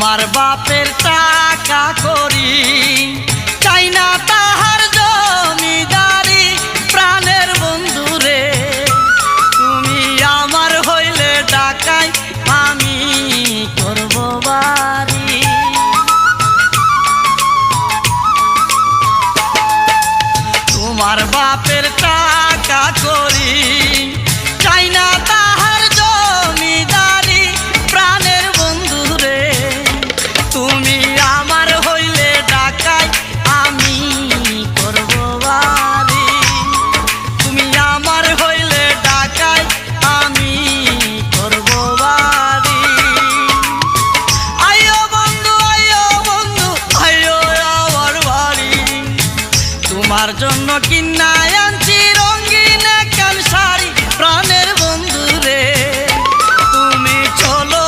তোমার বাপের টাকা করি। চাই না তাহার জমিদারি প্রাণের বন্ধু রে। তুমি আমার হইলে ডাকাই, আমি করব বাড়ি। তোমার বাপের টাকা তোমার জন্য কিনা আনছি রঙিন